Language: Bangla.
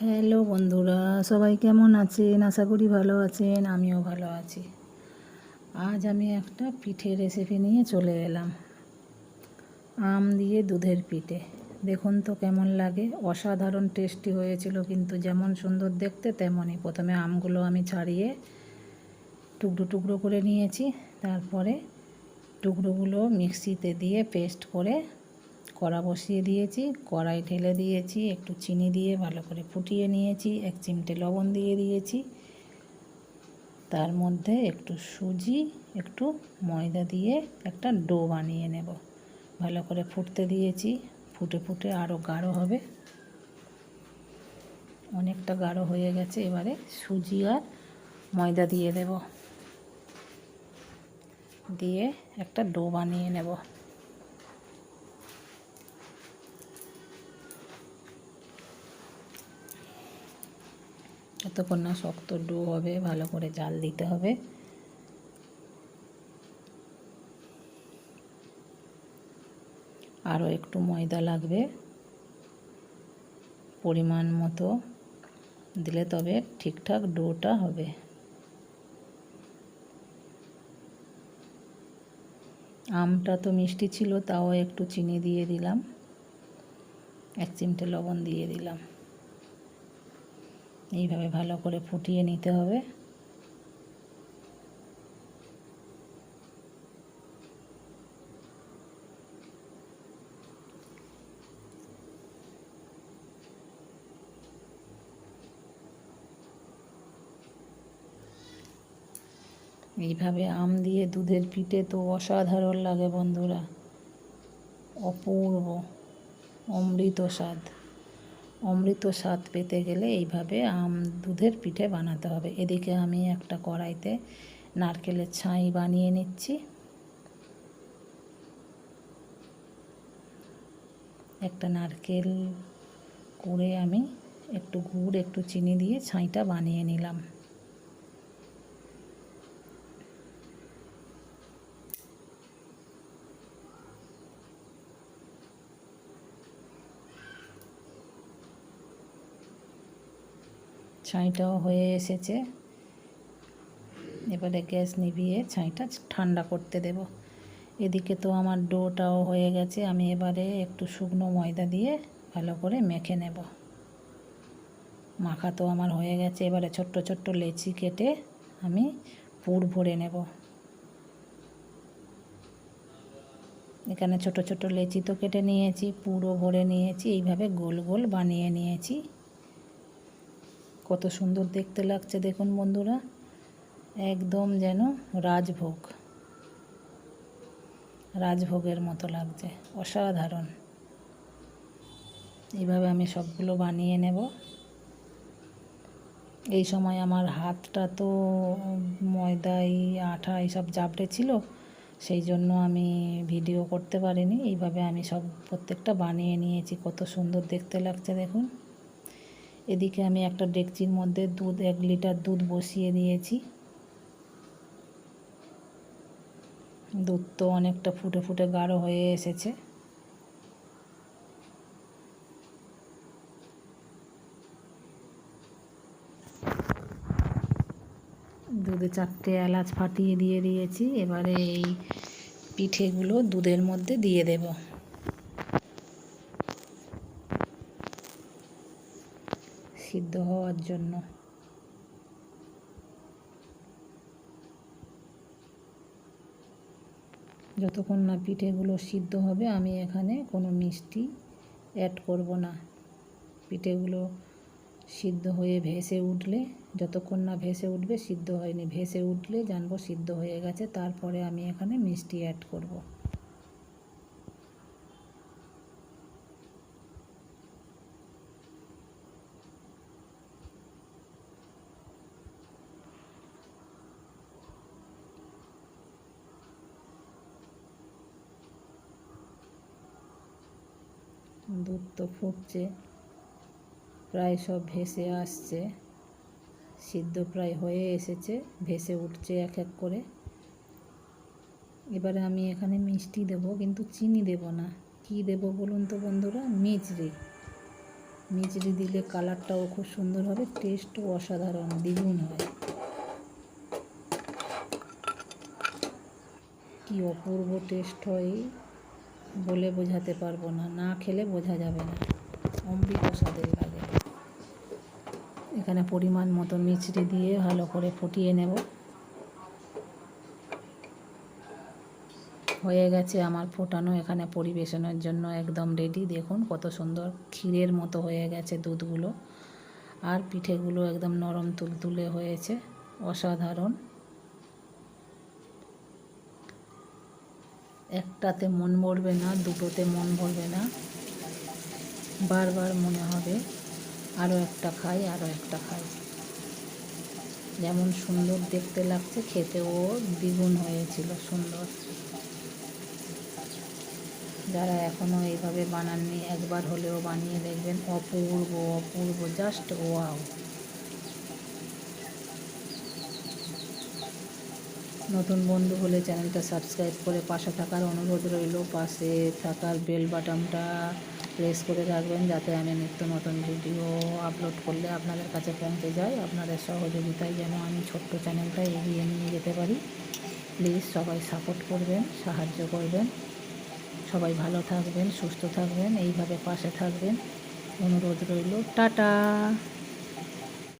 হ্যালো বন্ধুরা, সবাই কেমন আছেন? আশা করি ভালো আছেন, আমিও ভালো আছি। আজ আমি একটা পিঠে রেসিপি নিয়ে চলে এলাম। আম দিয়ে দুধের পিঠে। দেখুন তো কেমন লাগে। অসাধারণ টেস্টি হয়েছিল কিন্তু যেমন সুন্দর দেখতে, তেমনই। প্রথমে আমগুলো আমি ছাড়িয়ে টুকরো টুকরো করে নিয়েছি। তারপরে টুকরোগুলো মিক্সিতে দিয়ে পেস্ট করে কড়া বসিয়ে দিয়েছি, কড়াই ঢেলে দিয়েছি, একটু চিনি দিয়ে ভালো করে ফুটিয়ে নিয়েছি, এক চিমটে লবণ দিয়ে দিয়েছি। তার মধ্যে একটু সুজি, একটু ময়দা দিয়ে একটা ডো বানিয়ে নেব। ভালো করে ফুটতে দিয়েছি, ফুটে ফুটে আরও গাঢ় হবে। অনেকটা গাঢ় হয়ে গেছে, এবারে সুজি আর ময়দা দিয়ে দেব। দিয়ে একটা ডো বানিয়ে নেব। যতক্ষণ না শক্ত ডো হবে, ভালো করে জাল দিতে হবে। আরও একটু ময়দা লাগবে, পরিমাণ মতো দিলে তবে ঠিকঠাক ডোটা হবে। আমটা তো মিষ্টি ছিল, তাও একটু চিনি দিয়ে দিলাম, এক চিমটে লবণ দিয়ে দিলাম। এইভাবে ভালো করে ফুটিয়ে নিতে হবে। এইভাবে আম দিয়ে দুধের পিঠে তো অসাধারণ লাগে বন্ধুরা। অপূর্ব অমৃত স্বাদ। অমৃত স্বাদ পেতে গেলে এইভাবে আম দুধের পিঠে বানাতে হবে। এদিকে আমি একটা কড়াইতে নারকেলের ছাই বানিয়ে নিচ্ছি। একটা নারকেল করে আমি একটু গুড়, একটু চিনি দিয়ে ছাইটা বানিয়ে নিলাম। ছাইটাও হয়ে এসেছে। এবারে গ্যাস নিভিয়ে ছাইটা ঠান্ডা করতে দেব। এদিকে তো আমার ডোটাও হয়ে গেছে, আমি এবারে একটু শুকনো ময়দা দিয়ে ভালো করে মেখে নেব। মাখা তো আমার হয়ে গেছে, এবারে ছোট্ট ছোট্ট লেচি কেটে আমি পুর ভরে নেব। এখানে ছোট ছোট লেচি তো কেটে নিয়েছি পুরো ভরে নিয়েছি, এইভাবে গোল গোল বানিয়ে নিয়েছি। কত সুন্দর দেখতে লাগছে, দেখুন বন্ধুরা। একদম যেন রাজভোগ, রাজভোগের মতো লাগছে, অসাধারণ। এইভাবে আমি সবগুলো বানিয়ে নেব। এই সময় আমার হাতটা তো ময়দাই, আঠা এইসব ছিল, সেই জন্য আমি ভিডিও করতে পারিনি। এইভাবে আমি সব প্রত্যেকটা বানিয়ে নিয়েছি, কত সুন্দর দেখতে লাগছে, দেখুন। এদিকে আমি একটা ডেকচির মধ্যে দুধ, এক লিটার দুধ বসিয়ে দিয়েছি। দুধ তো অনেকটা ফুটে ফুটে গাঢ় হয়ে এসেছে। দুধে চারটে এলাচ ফাটিয়ে দিয়ে দিয়েছি। এবারে এই পিঠেগুলো দুধের মধ্যে দিয়ে দেবো। সিদ্ধ হওয়ার জন্য। যতক্ষণ না পিঠেগুলো সিদ্ধ হবে, আমি এখানে কোনো মিষ্টি অ্যাড করব না। পিঠেগুলো সিদ্ধ হয়ে ভেসে উঠলে, যতক্ষণ না ভেসে উঠবে, সিদ্ধ হয়নি। ভেসে উঠলে জানব সিদ্ধ হয়ে গেছে, তারপরে আমি এখানে মিষ্টি অ্যাড করব। দুধ তো ফুটছে, প্রায় সব ভেসে আসছে, সিদ্ধ প্রায় হয়ে এসেছে, ভেসে উঠছে এক এক করে। এবারে আমি এখানে মিষ্টি দেব, কিন্তু চিনি দেব না। কি দেব বলুন তো বন্ধুরা? মিচড়ি মিচড়ি দিলে কালারটাও খুব সুন্দর হবে, টেস্টও অসাধারণ, দ্বিগুণ হয়। কি অপূর্ব টেস্ট হয় বলে বোঝাতে পারব না না খেলে বোঝা যাবে না। অমৃত স্বাদের লাগে। এখানে পরিমাণ মতো মিচড়ি দিয়ে ভালো করে ফুটিয়ে নেব। হয়ে গেছে আমার ফোটানো, এখানে পরিবেশনের জন্য একদম রেডি দেখুন কত সুন্দর ক্ষীরের মতো হয়ে গেছে দুধগুলো। আর পিঠেগুলো একদম নরম তুলতুলে হয়েছে। অসাধারণ। একটাতে মন ভরবে না, দুটোতে মন ভরবে না। বারবার মনে হবে আরও একটা খাই আরও একটা খাই। যেমন সুন্দর দেখতে লাগছে, খেতেও দ্বিগুণ হয়েছিল সুন্দর। যারা এখনও এইভাবে বানাননি, একবার হলেও বানিয়ে দেখবেন, অপূর্ব অপূর্ব জাস্ট ওয়াও নতুন বন্ধু হলে চ্যানেলটা সাবস্ক্রাইব করে পাশে থাকার অনুরোধ রইল। পাশে থাকার বেল বাটনটা প্রেস করে রাখবেন যাতে আমি নিত্য নতুন ভিডিও আপলোড করলে আপনাদের কাছে পৌঁছে যায়। আপনাদের সহযোগিতায় যেন আমি ছোট্ট চ্যানেলটা এগিয়ে নিয়ে যেতে পারি। প্লিজ সবাই সাপোর্ট করবেন, সাহায্য করবেন। সবাই ভালো থাকবেন, সুস্থ থাকবেন, এইভাবে পাশে থাকবেন। অনুরোধ রইল। টাটা!